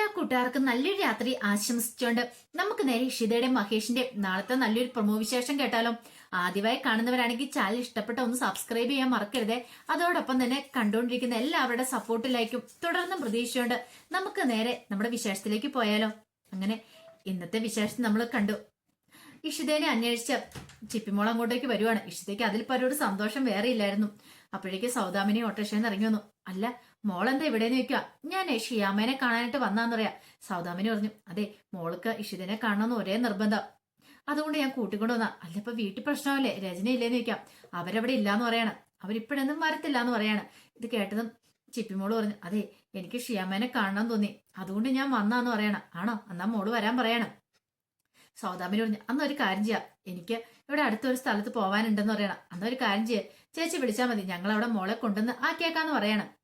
എല്ലാ കൂട്ടുകാർക്കും നല്ലൊരു രാത്രി ആശംസിച്ചുകൊണ്ട് നമുക്ക് നേരെ ഇഷിതയുടെ മഹേഷിന്റെ നാളത്തെ നല്ലൊരു പ്രമോ വിശേഷം കേട്ടാലോ. ആദ്യമായി കാണുന്നവരാണെങ്കിൽ ചാനൽ ഇഷ്ടപ്പെട്ട ഒന്ന് സബ്സ്ക്രൈബ് ചെയ്യാൻ മറക്കരുതേ. അതോടൊപ്പം തന്നെ കണ്ടുകൊണ്ടിരിക്കുന്ന എല്ലാവരുടെ സപ്പോർട്ടിലായിരിക്കും തുടർന്നും പ്രതീക്ഷയുണ്ട് നമുക്ക് നേരെ നമ്മുടെ വിശേഷത്തിലേക്ക് പോയാലോ. അങ്ങനെ ഇന്നത്തെ വിശേഷം നമ്മൾ കണ്ടു. ഇഷിതേനെ അന്വേഷിച്ച ചിപ്പിമോൾ അങ്ങോട്ടേക്ക് വരുവാണ്. ഇഷിതയ്ക്ക് അതിൽ പരോട് സന്തോഷം വേറെ ഇല്ലായിരുന്നു. അപ്പോഴേക്ക് സൗദാമിനി ഓട്ടോഷേന്ന് ഇറങ്ങി വന്നു. അല്ല മോളെന്താ ഇവിടെ നിൽക്കുക ഞാൻ ഷിയാമേനെ കാണാനായിട്ട് വന്നാന്ന് പറയാ സൗദാമിനി പറഞ്ഞു അതെ മോൾക്ക് ഇഷിതനെ കാണണമെന്ന് ഒരേ നിർബന്ധം. അതുകൊണ്ട് ഞാൻ കൂട്ടിക്കൊണ്ട് വന്ന. അല്ല ഇപ്പൊ വീട്ടിൽ പ്രശ്നമല്ലേ രചന ഇല്ലേന്ന് ചോദിക്കാം. അവരവിടെ ഇല്ലാന്ന് പറയാണ്. അവരിപ്പോഴൊന്നും വരത്തില്ല എന്ന് പറയാണ്. ഇത് കേട്ടതും ചിപ്പിമോൾ പറഞ്ഞു അതെ എനിക്ക് ഷിയാമേനെ കാണണം തോന്നി. അതുകൊണ്ട് ഞാൻ വന്നാന്ന് പറയണം. ആണോ? എന്നാ മോൾ വരാൻ പറയണം. സൗദാമിനി പറഞ്ഞു അന്ന് ഒരു കാര്യം ചെയ്യാം. എനിക്ക് ഇവിടെ അടുത്തൊരു സ്ഥലത്ത് പോവാനുണ്ടെന്ന് പറയണം. അന്നൊരു കാര്യം ചെയ്യാം. ചേച്ചി വിളിച്ചാൽ മതി. ഞങ്ങൾ അവിടെ മോളെ കൊണ്ടുവന്ന് ആക്കിയേക്കാന്ന് പറയണം.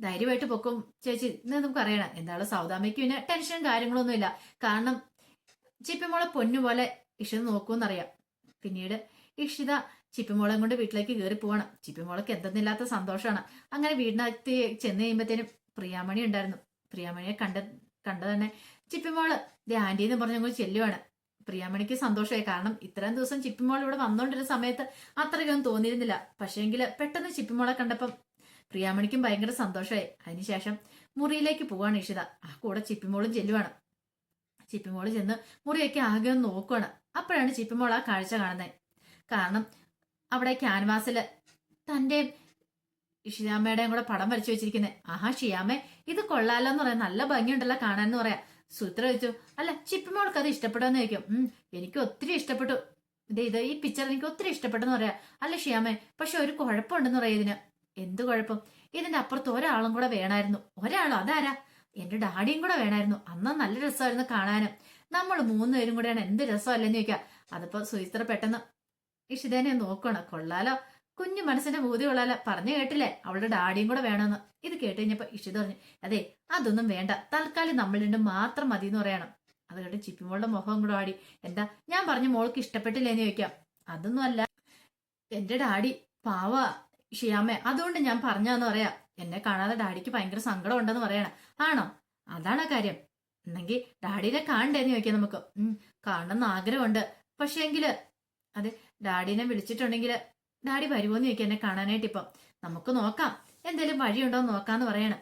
ധൈര്യമായിട്ട് പൊക്കും. ചേച്ചി ഇന്ന് നമുക്ക് അറിയണം. എന്താണ് സൗദാമയ്ക്ക് പിന്നെ ടെൻഷനും കാര്യങ്ങളൊന്നുമില്ല കാരണം ചിപ്പിമോളെ പൊന്നുപോലെ ഇഷിത നോക്കുമെന്നറിയാം. പിന്നീട് ഇഷിത ചിപ്പിമോളെ കൊണ്ട് വീട്ടിലേക്ക് കയറി പോവണം. ചിപ്പിമോളക്ക് എന്തെന്നില്ലാത്ത സന്തോഷമാണ്. അങ്ങനെ വീടിനകത്ത് ചെന്ന് കഴിയുമ്പോഴത്തേനും പ്രിയാമണി ഉണ്ടായിരുന്നു. പ്രിയാമണിയെ കണ്ട കണ്ട തന്നെ ചിപ്പിമോൾ ദേ ആന്റി എന്ന് പറഞ്ഞ ചെല്ലുവാണ്. പ്രിയാമണിക്ക് സന്തോഷമായി. കാരണം ഇത്രയും ദിവസം ചിപ്പിമോൾ ഇവിടെ വന്നോണ്ടിരുന്ന സമയത്ത് അത്രയ്ക്കൊന്നും തോന്നിയിരുന്നില്ല. പക്ഷേങ്കിൽ പെട്ടെന്ന് ചിപ്പിമോളെ കണ്ടപ്പം പ്രിയാമണിക്കും ഭയങ്കര സന്തോഷമായി. അതിനുശേഷം മുറിയിലേക്ക് പോവാണ് ഇഷിത. ആ കൂടെ ചിപ്പിമോളും ചെല്ലുവാണ്. ചിപ്പിമോൾ ചെന്ന് മുറിയൊക്കെ ആകെ ഒന്ന് നോക്കുവാണ്. അപ്പോഴാണ് ചിപ്പിമോൾ ആ കാഴ്ച കാണുന്നത്. കാരണം അവിടെ ക്യാൻവാസിൽ തന്റെ ഷിയാമ്മയുടെയും കൂടെ പടം വരച്ചു വെച്ചിരിക്കുന്നത് ആഹാ ഷിയാമ്മ ഇത് കൊള്ളാലോ എന്ന് പറയാം. നല്ല ഭംഗിയുണ്ടല്ലോ കാണാൻ പറയാം. സൂത്ര ചോദിച്ചു അല്ല ചിപ്പിമോൾക്ക് അത് ഇഷ്ടപ്പെടുമെന്ന് ചോദിക്കും. ഉം എനിക്ക് ഒത്തിരി ഇഷ്ടപ്പെട്ടു. ഇത് ഈ പിക്ചർ എനിക്ക് ഒത്തിരി ഇഷ്ടപ്പെട്ടെന്ന് പറയാ. അല്ല ഷിയാമ്മേ പക്ഷെ ഒരു കുഴപ്പമുണ്ടെന്ന് പറയാം ഇതിന്. എന്ത് കുഴപ്പം? ഇതിന്റെ അപ്പുറത്ത് ഒരാളും കൂടെ വേണമായിരുന്നു ഒരാളോ? അതാരാ? എന്റെ ഡാഡിയും കൂടെ വേണമായിരുന്നു അന്ന് നല്ല രസമായിരുന്നു കാണാനും. നമ്മൾ മൂന്നുപേരും കൂടെയാണ് എന്ത് രസമല്ലെന്ന് ചോദിക്കാം. അതിപ്പോ സുയിത്ര പെട്ടെന്ന് ഇഷിതേനെ നോക്കണം കൊള്ളാലോ? കുഞ്ഞു മനസ്സിന്റെ ബൂതി കൊള്ളാലോ? പറഞ്ഞു കേട്ടില്ലേ? അവളുടെ ഡാഡിയും കൂടെ വേണമെന്ന് ഇത് കേട്ട് കഴിഞ്ഞപ്പോ ഇഷിത പറഞ്ഞു അതെ അതൊന്നും വേണ്ട. തൽക്കാലം നമ്മൾ രണ്ടും മാത്രം മതി എന്ന് പറയണം. അത് കേട്ട് ചിപ്പിമോളുടെ മുഖം കൂടെ ആടി എന്താ? ഞാൻ പറഞ്ഞു മോൾക്ക് ഇഷ്ടപ്പെട്ടില്ലേന്ന് ചോദിക്കാം. അതൊന്നും അല്ല. എന്റെ ഡാഡി പാവ. ഷിയാമ്മ അതുകൊണ്ട് ഞാൻ പറഞ്ഞതെന്ന് പറയാ എന്നെ കാണാതെ ഡാഡിക്ക് ഭയങ്കര സങ്കടം ഉണ്ടെന്ന് പറയണം. ആണോ? അതാണ് കാര്യം. എന്നെങ്കിൽ ഡാഡിനെ കാണണ്ടേന്ന് ചോദിക്കാം നമുക്ക്. ഉം കാണണമെന്ന് ആഗ്രഹമുണ്ട്. പക്ഷേങ്കിൽ അതെ ഡാഡിനെ വിളിച്ചിട്ടുണ്ടെങ്കിൽ ഡാഡി വരുമോന്ന് ചോദിക്കാം എന്നെ കാണാനായിട്ട് ഇപ്പം. നമുക്ക് നോക്കാം. എന്തേലും വഴിയുണ്ടോ നോക്കാന്ന് പറയണം.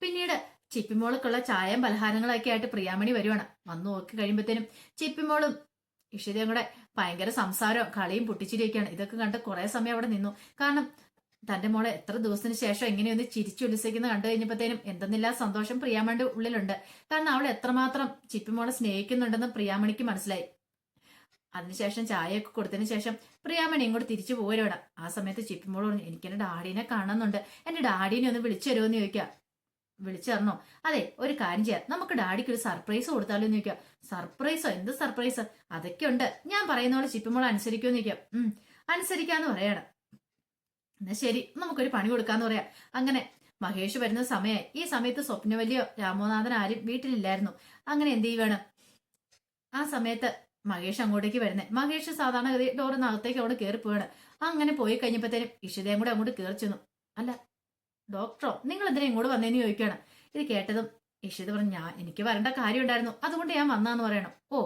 പിന്നീട് ചിപ്പിമോൾക്കുള്ള ചായയും പലഹാരങ്ങളൊക്കെ ആയിട്ട് പ്രിയാമണി വരുവാണ്. വന്നു നോക്കി കഴിയുമ്പോഴത്തേനും ചിപ്പിമോളും ഇഷിതയും കൂടെ ഭയങ്കര സംസാരവും കളിയും പൊട്ടിച്ചിരിയൊക്കെയാണ്. ഇതൊക്കെ കണ്ട് കുറെ സമയം അവിടെ നിന്നു. കാരണം തന്റെ മോളെ എത്ര ദിവസത്തിന് ശേഷം എങ്ങനെയൊന്ന് ചിരിച്ചുല്ലസിക്കുന്ന കണ്ടു കഴിഞ്ഞപ്പോഴത്തേനും എന്തെന്നില്ലാ സന്തോഷം പ്രിയാമണിയുടെ ഉള്ളിലുണ്ട്. കാരണം അവൾ എത്രമാത്രം ചിപ്പിമോളെ സ്നേഹിക്കുന്നുണ്ടെന്ന് പ്രിയാമണിക്ക് മനസ്സിലായി. അതിനുശേഷം ചായയൊക്കെ കൊടുത്തതിന് ശേഷം പ്രിയാമണി ഇങ്ങോട്ട് തിരിച്ചു പോരുവാണ് ആ സമയത്ത് ചിപ്പിമോൾ പറഞ്ഞു എനിക്ക് എന്റെ ഡാഡീനെ കാണുന്നുണ്ട്. എന്റെ ഡാഡീനെ ഒന്ന് വിളിച്ചു തരുമോന്ന് ചോദിക്കാം. വിളിച്ചു അതെ ഒരു കാര്യം ചെയ്യാം. നമുക്ക് ഡാഡിക്ക് ഒരു സർപ്രൈസ് കൊടുത്താലോ എന്ന് ചോദിക്കാം. സർപ്രൈസോ എന്ത് സർപ്രൈസ് അതൊക്കെ ഉണ്ട്. ഞാൻ പറയുന്ന പോലെ ചിപ്പിമോൾ അനുസരിക്കുമെന്ന് ചോദിക്കാം. ഉം. അനുസരിക്കാന്ന് പറയാണ്. എന്നാ ശരി നമുക്കൊരു പണി കൊടുക്കാന്ന് പറയാം. അങ്ങനെ മഹേഷ് വരുന്ന സമയം ഈ സമയത്ത് സ്വപ്നവല്ലിയോ രാമോനാഥൻ ആരും വീട്ടിലില്ലായിരുന്നു. അങ്ങനെ എന്ത് ചെയ്യുവാണ്? ആ സമയത്ത് മഹേഷ് അങ്ങോട്ടേക്ക് വരുന്നത് മഹേഷ് സാധാരണഗതി ഡോറിനകത്തേക്ക് അവിടെ കയറി പോവാണ് അങ്ങനെ പോയി കഴിഞ്ഞപ്പോഴത്തേനും ഇഷിതയും കൂടെ അങ്ങോട്ട് കയറി ചെന്നു. അല്ല ഡോക്ടറോ നിങ്ങൾ എന്തിനാ ഇങ്ങോട്ട് വന്നേന്ന് ചോദിക്കുകയാണ് ഇത് കേട്ടതും യശ്വത് പറഞ്ഞു ഞാൻ എനിക്ക് വരേണ്ട കാര്യം ഉണ്ടായിരുന്നു അതുകൊണ്ട് ഞാൻ വന്നാന്ന് പറയണം. ഓ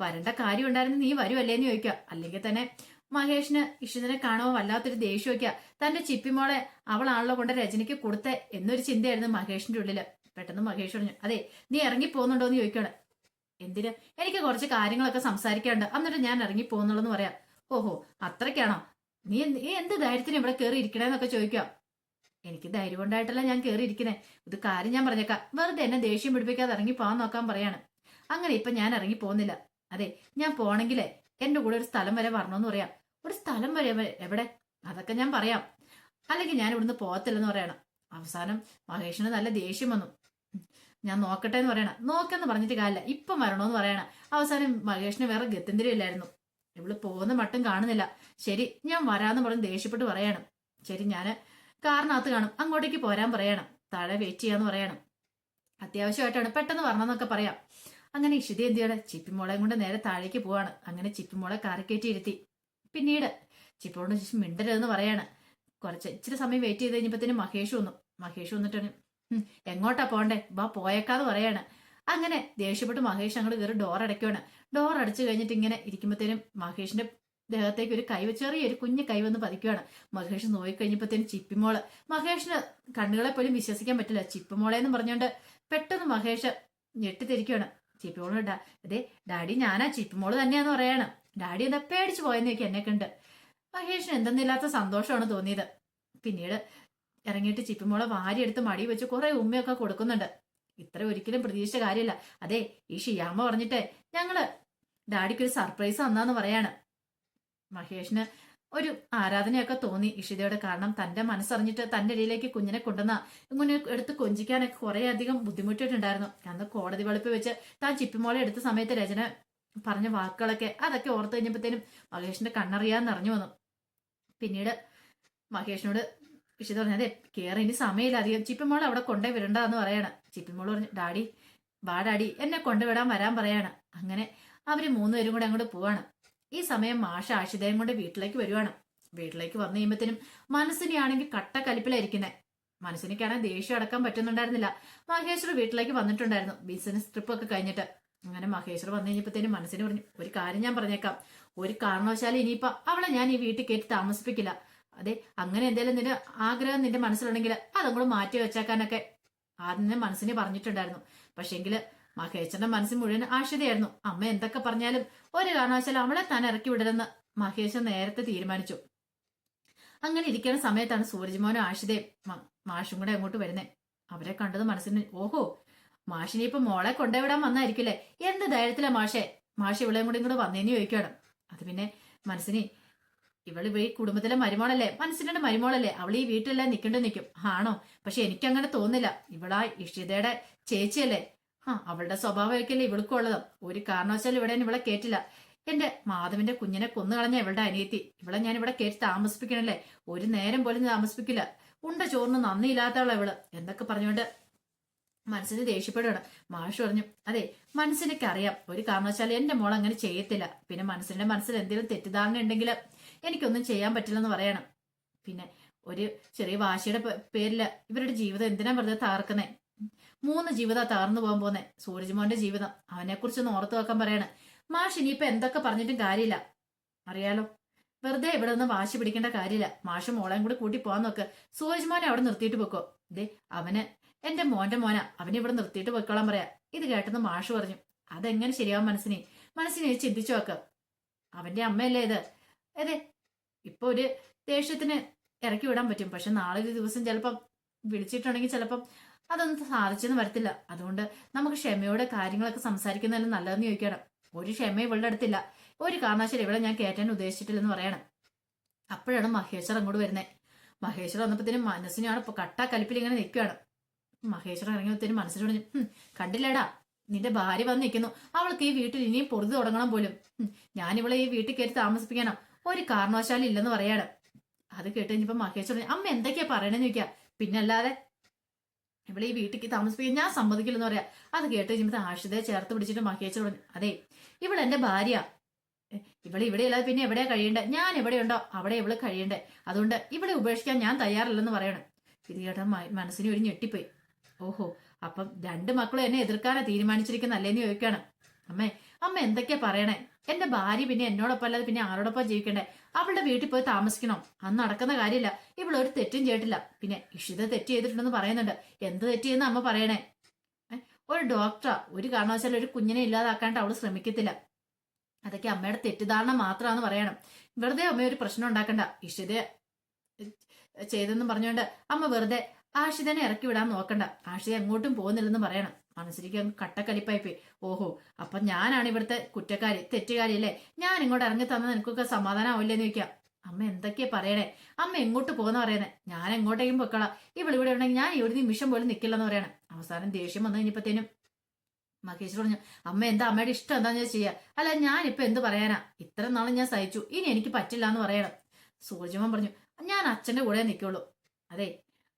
വരേണ്ട കാര്യം ഉണ്ടായിരുന്നു നീ വരുമല്ലേ എന്ന് ചോദിക്കുക അല്ലെങ്കിൽ തന്നെ മഹേഷിന് യശ്വതിനെ കാണുമ്പോൾ വല്ലാത്തൊരു ദേഷ്യമൊക്കെ തന്റെ ചിപ്പിമോളെ അവളാണല്ലോ കൊണ്ട് രജനിക്ക് കൊടുത്തേ എന്നൊരു ചിന്തയായിരുന്നു മഹേഷിന്റെ ഉള്ളിൽ. പെട്ടെന്ന് മഹേഷ് പറഞ്ഞു അതെ നീ ഇറങ്ങി പോകുന്നുണ്ടോ എന്ന് ചോദിക്കണം. എന്തിന്? എനിക്ക് കുറച്ച് കാര്യങ്ങളൊക്കെ സംസാരിക്കാണ്ട് എന്നിട്ട് ഞാൻ ഇറങ്ങി പോകുന്നുള്ളൂ പറയാം. ഓഹോ അത്രയ്ക്കാണോ? നീ നീ എന്ത് ധൈര്യത്തിന് ഇവിടെ കയറി ഇരിക്കണേന്നൊക്കെ ചോദിക്കാം. എനിക്ക് ധൈര്യം കൊണ്ടായിട്ടല്ല ഞാൻ കയറിയിരിക്കുന്നത് ഇത് കാര്യം ഞാൻ പറഞ്ഞേക്കാം. വെറുതെ എന്നെ ദേഷ്യം പിടിപ്പിക്കാതെ ഇറങ്ങി പോകാൻ നോക്കാൻ പറയാണ്. അങ്ങനെ ഇപ്പൊ ഞാൻ ഇറങ്ങി പോകുന്നില്ല. അതെ ഞാൻ പോണെങ്കിലേ എന്റെ കൂടെ ഒരു സ്ഥലം വരെ വരണമെന്ന് പറയാം. ഒരു സ്ഥലം വരെ എവിടെ? അതൊക്കെ ഞാൻ പറയാം. അല്ലെങ്കിൽ ഞാൻ ഇവിടുന്ന് പോകത്തില്ലെന്ന് പറയണം. അവസാനം മഹേഷിന് നല്ല ദേഷ്യം വന്നു. ഞാൻ നോക്കട്ടെ എന്ന് പറയണം. നോക്കെന്ന് പറഞ്ഞിട്ട് കാര്യമില്ല. ഇപ്പം വരണോന്ന് പറയണം. അവസാനം മഹേഷിന് വേറെ ഗത്യന്തിരമില്ലായിരുന്നു ഇവൾ പോകുന്ന മട്ടും കാണുന്നില്ല. ശരി ഞാൻ വരാന്ന് പറഞ്ഞ് ദേഷ്യപ്പെട്ട് പറയണം. ശരി ഞാൻ കാറിനകത്ത് കാണും. അങ്ങോട്ടേക്ക് പോരാൻ പറയണം. താഴെ വെയിറ്റ് ചെയ്യാന്ന് പറയണം. അത്യാവശ്യമായിട്ടാണ് പെട്ടെന്ന് വരണമെന്നൊക്കെ പറയാം. അങ്ങനെ ഇഷിത എന്ത് ചെയ്യണം? ചിപ്പിമോളെയും കൊണ്ട് നേരെ താഴേക്ക് പോവാണ്. അങ്ങനെ ചിപ്പിമോളെ കാറി കയറ്റി ഇരുത്തി. പിന്നീട് ചിപ്പോളിന് ശേഷം മിണ്ടരുതെന്ന് പറയാണ്. കുറച്ച് ഇച്ചിരി സമയം വെയിറ്റ് ചെയ്ത് കഴിഞ്ഞപ്പോഴത്തേനും മഹേഷ് വന്നു. മഹേഷ് വന്നിട്ടാണ് എങ്ങോട്ടാ പോണ്ടേ വാ പോയേക്കാന്ന് പറയാണ്. അങ്ങനെ ദേഷ്യപ്പെട്ട് മഹേഷ് അങ്ങോട്ട് കയറി ഡോർ അടയ്ക്കുവാണ്. ഡോർ അടച്ചു കഴിഞ്ഞിട്ട് ഇങ്ങനെ ഇരിക്കുമ്പോഴത്തേനും മഹേഷിന്റെ ദേഹത്തേക്ക് ഒരു കൈ ചെറിയൊരു കുഞ്ഞു കൈ വന്ന് പതിക്കുകയാണ് മഹേഷ് നോയിക്കഴിഞ്ഞപ്പോഴത്തേനും ചിപ്പിമോൾ മഹേഷിന് കണ്ണുകളെ പോലും വിശ്വസിക്കാൻ പറ്റില്ല. ചിപ്പിമോളെ എന്ന് പറഞ്ഞുകൊണ്ട് പെട്ടെന്ന് മഹേഷ് ഞെട്ടിത്തിരിക്കുകയാണ് ചിപ്പിമോൾ ഡാ അതെ ഡാഡി ഞാനാ ചിപ്പിമോൾ തന്നെയാന്ന് പറയാണ്. ഡാഡി എന്താ പേടിച്ചു പോയെന്ന് ചോദിക്കും എന്നെ കണ്ട് മഹേഷിന് എന്തെന്നില്ലാത്ത സന്തോഷമാണ് തോന്നിയത്. പിന്നീട് ഇറങ്ങിയിട്ട് ചിപ്പിമോളെ വാരിയെടുത്ത് മടി വെച്ച് കുറെ ഉമ്മയൊക്കെ കൊടുക്കുന്നുണ്ട്. ഇത്ര ഒരിക്കലും പ്രതീക്ഷിച്ച കാര്യമില്ല അതെ ഈ ഷിയാമ്മ പറഞ്ഞിട്ടേ ഞങ്ങൾ ഡാഡിക്ക് ഒരു സർപ്രൈസ് തന്നാന്ന് പറയാണ്. മഹേഷിന് ഒരു ആരാധനയൊക്കെ തോന്നി ഇഷിതയുടെ കാരണം. തന്റെ മനസ്സറിഞ്ഞിട്ട് തന്റെ ഇടയിലേക്ക് കുഞ്ഞിനെ കൊണ്ടുവന്ന ഇങ്ങനെ എടുത്ത് കൊഞ്ചിക്കാനൊക്കെ കുറെ അധികം ബുദ്ധിമുട്ടിയിട്ടുണ്ടായിരുന്നു. അന്ന് കോടതി വെളുപ്പ് വെച്ച് താൻ ചിപ്പിമോളെ എടുത്ത സമയത്ത് രചന പറഞ്ഞ വാക്കുകളൊക്കെ അതൊക്കെ ഓർത്ത് കഴിഞ്ഞപ്പോഴത്തേനും മഹേഷിന്റെ കണ്ണറിയാന്ന് അറിഞ്ഞു വന്നു. പിന്നീട് മഹേഷിനോട് ഇഷിത പറഞ്ഞു അതെ കേറി ഇനി സമയമില്ല അധികം ചിപ്പിമോൾ അവിടെ കൊണ്ടേ വിടണ്ടെന്ന് പറയാണ്. ചിപ്പിമോൾ പറഞ്ഞു ഡാഡി വാ ഡാഡി എന്നെ കൊണ്ടുവിടാൻ വരാൻ പറയാണ്. അങ്ങനെ അവർ മൂന്നുപേരും കൂടെ അങ്ങോട്ട് പോവാണ്. ഈ സമയം മാഷ ആഷിതയും കൊണ്ട് വീട്ടിലേക്ക് വരുവാണ്. വീട്ടിലേക്ക് വന്നു കഴിയുമ്പത്തിനും മനസ്സിനെയാണെങ്കിൽ കട്ട കലിപ്പിലായിരിക്കുന്നത് മനസ്സിനേക്കാണെങ്കിൽ ദേഷ്യം അടക്കാൻ പറ്റുന്നുണ്ടായിരുന്നില്ല. മഹേശ്വർ വീട്ടിലേക്ക് വന്നിട്ടുണ്ടായിരുന്നു. ബിസിനസ് ട്രിപ്പ് ഒക്കെ കഴിഞ്ഞിട്ട്. അങ്ങനെ മഹേശ്വർ വന്നു കഴിഞ്ഞപ്പോഴത്തേനും മനസ്സിന് പറഞ്ഞു ഒരു കാര്യം ഞാൻ പറഞ്ഞേക്കാം. ഒരു കാരണവശാലും ഇനിയിപ്പോ അവളെ ഞാൻ ഈ വീട്ടിൽ കയറ്റി താമസിപ്പിക്കില്ല. അതെ അങ്ങനെ എന്തെങ്കിലും നിന്റെ ആഗ്രഹം നിന്റെ മനസ്സിലുണ്ടെങ്കിൽ അതങ്ങോട്ട് മാറ്റി വെച്ചേക്കാനൊക്കെ ആദ്യം മനസ്സിനെ പറഞ്ഞിട്ടുണ്ടായിരുന്നു. പക്ഷേങ്കിൽ മഹേശ്വരന്റെ മനസ്സിൽ മുഴുവൻ ആശ്ചര്യമായിരുന്നു അമ്മ എന്തൊക്കെ പറഞ്ഞാലും ഒരു കാരണവശാലും അവളെ താൻ ഇറക്കി വിടരുന്ന് മഹേശൻ നേരത്തെ തീരുമാനിച്ചു. അങ്ങനെ ഇരിക്കുന്ന സമയത്താണ് സൂരജ്മോനും ആഷിതയും മാഷും കൂടെ അങ്ങോട്ട് വരുന്നേ. അവരെ കണ്ടത് മനസ്സിന് ഓഹോ മാഷിനെ ഇപ്പൊ മോളെ കൊണ്ടുവിടാൻ വന്നായിരിക്കില്ലേ? എന്ത് ധൈര്യത്തിലാ മാഷെ? മാഷ് ഇവളെയും കൂടെ ഇങ്ങോട്ട് വന്നേന്ന് ചോദിക്കുകയാണ്. അത് പിന്നെ മനസ്സിന് ഇവൾ ഈ കുടുംബത്തിലെ മരുമോളല്ലേ? മനസ്സിന്റെ മരുമോളല്ലേ? അവൾ ഈ വീട്ടിലെല്ലാം നിൽക്കേണ്ടി നിൽക്കും ആണോ? പക്ഷെ എനിക്കങ്ങനെ തോന്നില്ല ഇവളാ ഇഷിതയുടെ ചേച്ചിയല്ലേ? ആ അവളുടെ സ്വഭാവമൊക്കെയല്ലേ ഇവൾക്കും ഉള്ളത്. ഒരു കാരണവശാലും ഇവിടെ ഇവളെ കേട്ടില്ല എന്റെ മാധവന്റെ കുഞ്ഞിനെ കൊന്നു കളഞ്ഞ ഇവളുടെ അനിയത്തി. ഇവളെ ഞാൻ ഇവിടെ കേട്ടി താമസിപ്പിക്കണല്ലേ? ഒരു നേരം പോലും താമസിപ്പിക്കില്ല. ഉണ്ട ചോറിന് നന്ദിയില്ലാത്തവളെ ഇവൾ. എന്തൊക്കെ പറഞ്ഞുകൊണ്ട് മനസ്സിന് ദേഷ്യപ്പെടുകയാണ് മാഷ് പറഞ്ഞു അതെ മനസ്സിനൊക്കെ അറിയാം ഒരു കാരണവശാലും എന്റെ മോൾ അങ്ങനെ ചെയ്യത്തില്ല. പിന്നെ മനസ്സിന്റെ മനസ്സിൽ എന്തെങ്കിലും തെറ്റിദ്ധാരണ ഉണ്ടെങ്കിൽ എനിക്കൊന്നും ചെയ്യാൻ പറ്റില്ലെന്ന് പറയണം. പിന്നെ ഒരു ചെറിയ വാശിയുടെ പേരിൽ ഇവരുടെ ജീവിതം എന്തിനാ വെറുതെ തകർക്കുന്നേ? മൂന്ന് ജീവിതം തകർന്നു പോകാൻ പോന്നെ. സൂരജ്മോന്റെ ജീവിതം. അവനെ കുറിച്ചൊന്ന് ഓർത്തു വെക്കാൻ പറയാണ്. മാഷ് ഇനിയിപ്പൊ എന്തൊക്കെ പറഞ്ഞിട്ടും കാര്യമില്ല. അറിയാലോ? വെറുതെ ഇവിടെ നിന്ന് വാശി പിടിക്കേണ്ട കാര്യമില്ല. മാഷ് മോളെയും കൂടി കൂട്ടി പോകാൻ നോക്ക്. സൂരജ്മോനെ അവിടെ നിർത്തിയിട്ട് പൊക്കോ. ദേ അവന് എന്റെ മോന്റെ മോന. അവനെ ഇവിടെ നിർത്തിയിട്ട് പൊയ്ക്കോളാൻ പറയാ. ഇത് കേട്ടെന്ന് മാഷ് പറഞ്ഞു. അതെങ്ങനെ ശരിയാവും മനസ്സിനെ? മനസ്സിനെ ചിന്തിച്ചു വെക്ക അവന്റെ അമ്മയല്ലേ ഇത്? അതെ ഇപ്പൊ ഒരു ദേഷ്യത്തിന് ഇറക്കി വിടാൻ പറ്റും. പക്ഷെ നാളെ ഒരു ദിവസം ചിലപ്പം വിളിച്ചിട്ടുണ്ടെങ്കിൽ ചിലപ്പം അതൊന്നും സാധിച്ചെന്ന് വരത്തില്ല. അതുകൊണ്ട് നമുക്ക് ക്ഷമയോടെ കാര്യങ്ങളൊക്കെ സംസാരിക്കുന്നതിന് നല്ലതെന്ന് ചോദിക്കണം. ഒരു ക്ഷമ ഇവളുടെ അടുത്തില്ല. ഒരു കാരണവശാലും ഇവിടെ ഞാൻ കയറ്റാൻ ഉദ്ദേശിച്ചിട്ടില്ലെന്ന് പറയണം. അപ്പോഴാണ് മഹേശ്വർ അങ്ങോട്ട് വരുന്നത് മഹേശ്വർ വന്നപ്പോഴത്തേനും മനസ്സിനാണ് ഇപ്പൊ കട്ട കലിപ്പിൽ ഇങ്ങനെ നിൽക്കുകയാണ് മഹേശ്വർ ഇറങ്ങിയപ്പോഴത്തേനും മനസ്സിന് പറഞ്ഞു കണ്ടില്ലടാ? നിന്റെ ഭാര്യ വന്ന് നിൽക്കുന്നു. അവൾക്ക് ഈ വീട്ടിൽ ഇനിയും പൊറുതി തുടങ്ങണം പോലും. ഞാനിവളെ ഈ വീട്ടിൽ കയറി താമസിപ്പിക്കണം ഒരു കാരണവശാലും ഇല്ലെന്ന് പറയാണ്. അത് കേട്ട് കഴിഞ്ഞപ്പോ മഹേശ്വർ അമ്മ എന്തൊക്കെയാ പറയണെന്ന് ചോദിക്കാം. പിന്നല്ലാതെ ഇവിടെ ഈ വീട്ടിലേക്ക് താമസിപ്പിക്കാൻ ഞാൻ സമ്മതിക്കില്ലെന്ന് പറയാ. അത് കേട്ട് കഴിഞ്ഞപ്പോൾ ആഷിതയെ ചേർത്ത് പിടിച്ചിട്ട് മഹേച്ച് പറഞ്ഞു അതെ ഇവിടെ എന്റെ ഭാര്യ. ഇവിടെ ഇവിടെ അല്ലാതെ പിന്നെ എവിടെയാ കഴിയണ്ടേ? ഞാൻ എവിടെയുണ്ടോ അവിടെ ഇവൾ കഴിയണ്ടേ. അതുകൊണ്ട് ഇവിടെ ഉപേക്ഷിക്കാൻ ഞാൻ തയ്യാറില്ലെന്ന് പറയണം. ഇത് കേട്ടാ മനസ്സിന് ഒരു ഞെട്ടിപ്പോയി. ഓഹോ അപ്പം രണ്ട് മക്കളും എന്നെ എതിർക്കാനാ തീരുമാനിച്ചിരിക്കുന്നല്ലേന്ന് ചോദിക്കാണ്. അമ്മേ അമ്മ എന്തൊക്കെയാ പറയണേ? എന്റെ ഭാര്യ പിന്നെ എന്നോടൊപ്പം അല്ലാതെ പിന്നെ ആരോടൊപ്പം ജീവിക്കണ്ടേ? അവളുടെ വീട്ടിൽ പോയി താമസിക്കണം? അന്ന് നടക്കുന്ന കാര്യമില്ല. ഇവിടെ ഒരു തെറ്റും ചെയ്തിട്ടില്ല. പിന്നെ ഇഷിത തെറ്റ് ചെയ്തിട്ടുണ്ടെന്ന് പറയുന്നുണ്ട്. എന്ത് തെറ്റ് ചെയ്യുന്ന അമ്മ പറയണേ? ഒരു ഡോക്ടറാ. ഒരു കാരണവശാലും ഒരു കുഞ്ഞിനെ ഇല്ലാതാക്കാണ്ട് അവൾ ശ്രമിക്കത്തില്ല. അതൊക്കെ അമ്മയുടെ തെറ്റിദ്ധാരണ മാത്രമാണെന്ന് പറയണം. വെറുതെ അമ്മയൊരു പ്രശ്നം ഉണ്ടാക്കണ്ട. ഇഷിത ചെയ്തെന്ന് പറഞ്ഞുകൊണ്ട് അമ്മ വെറുതെ ആഷിതനെ ഇറക്കി വിടാൻ നോക്കണ്ട. ആഷിത എങ്ങോട്ടും പോകുന്നില്ലെന്ന് പറയണം. മനസ്സിലേക്ക് കട്ടക്കലിപ്പായി പോയി ഓഹോ അപ്പൊ ഞാനാണ് ഇവിടുത്തെ കുറ്റക്കാരി തെറ്റുകാരി അല്ലേ ഞാൻ ഇങ്ങോട്ട് ഇറങ്ങി തന്ന നിനക്കൊക്കെ സമാധാനമാവില്ലെന്ന് ചോദിക്കാം. അമ്മ എന്തൊക്കെയാ പറയണേ? അമ്മ എങ്ങോട്ട് പോകുന്ന പറയണേ? ഞാൻ എങ്ങോട്ടേക്കും പൊക്കളാം ഇവിടെ ഇവിടെ ഉണ്ടെങ്കിൽ ഞാൻ ഒരു നിമിഷം പോലും നിൽക്കില്ലെന്ന് പറയണേ. അവസാനം ദേഷ്യം വന്നു കഴിഞ്ഞപ്പത്തേനും മഹേഷ് പറഞ്ഞു അമ്മ എന്താ അമ്മയുടെ ഇഷ്ടം എന്താന്ന് ചെയ്യാ? അല്ല ഞാൻ ഞാനിപ്പോ എന്ത് പറയാനാ? ഇത്ര നാളും ഞാൻ സഹിച്ചു. ഇനി എനിക്ക് പറ്റില്ല എന്ന് പറയണം. സൂര്യമ്മ പറഞ്ഞു ഞാൻ അച്ഛന്റെ കൂടെ നിൽക്കുള്ളൂ അതെ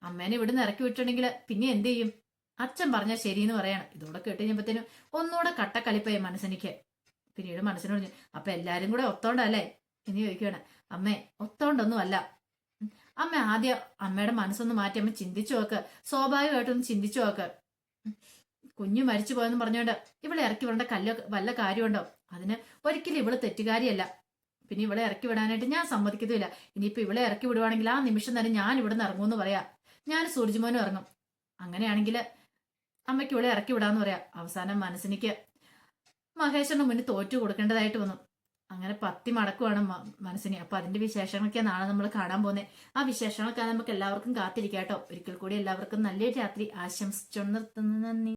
അമ്മേനെ ഇവിടുന്ന് ഇറക്കി വിട്ടിട്ടുണ്ടെങ്കിൽ പിന്നെ എന്ത് ചെയ്യും? അച്ഛൻ പറഞ്ഞാൽ ശരിയെന്ന് പറയണം. ഇതോടെ കേട്ട് കഴിഞ്ഞപ്പോഴത്തേനും ഒന്നുകൂടെ കട്ടക്കലിപ്പായി മനസ്സിനിക്ക്. പിന്നീട് മനസ്സിന് പറഞ്ഞു അപ്പൊ എല്ലാരും കൂടെ ഒത്തോണ്ടല്ലേ? ഇനി ചോദിക്കുകയാണ്. അമ്മേ ഒത്തോണ്ടൊന്നും അല്ല അമ്മ ആദ്യം അമ്മയുടെ മനസ്സൊന്ന് മാറ്റി അമ്മ ചിന്തിച്ചു നോക്ക്. സ്വാഭാവികമായിട്ടൊന്ന് ചിന്തിച്ചു നോക്ക്. കുഞ്ഞു മരിച്ചു പോയെന്ന് പറഞ്ഞോണ്ട് ഇവളെ ഇറക്കി വിടേണ്ട കല്ലോ വല്ല കാര്യമുണ്ടോ? അതിന് ഒരിക്കലും ഇവൾ തെറ്റുകാരിയല്ല. പിന്നെ ഇവളെ ഇറക്കി വിടാനായിട്ട് ഞാൻ സമ്മതിക്കത്തില്ല ഇനിയിപ്പോ ഇവളെ ഇറക്കി വിടുവാണെങ്കിൽ ആ നിമിഷം തന്നെ ഞാൻ ഇവിടെ നിന്ന് ഇറങ്ങുമെന്ന് പറയാ. ഞാൻ സൂർജിമോനും ഇറങ്ങും അങ്ങനെയാണെങ്കിൽ അമ്മയ്ക്ക് ഇവിടെ ഇറക്കി വിടാന്ന് പറയാ. അവസാനം മനസ്സിനിക്ക് മഹേശ്വരന് മുന്നിൽ തോറ്റു കൊടുക്കേണ്ടതായിട്ട് വന്നു. അങ്ങനെ പത്തി മടക്കുവാണ് മനസ്സിനെ. അപ്പൊ അതിന്റെ വിശേഷങ്ങളൊക്കെ നാളെ നമ്മൾ കാണാൻ പോകുന്നത് ആ വിശേഷങ്ങളൊക്കെ നമുക്ക് എല്ലാവർക്കും കാത്തിരിക്കാട്ടോ. ഒരിക്കൽ കൂടി എല്ലാവർക്കും നല്ലൊരു രാത്രി. ആശംസിച്ചോണ്ട് നിർത്തുന്നു. നന്ദി.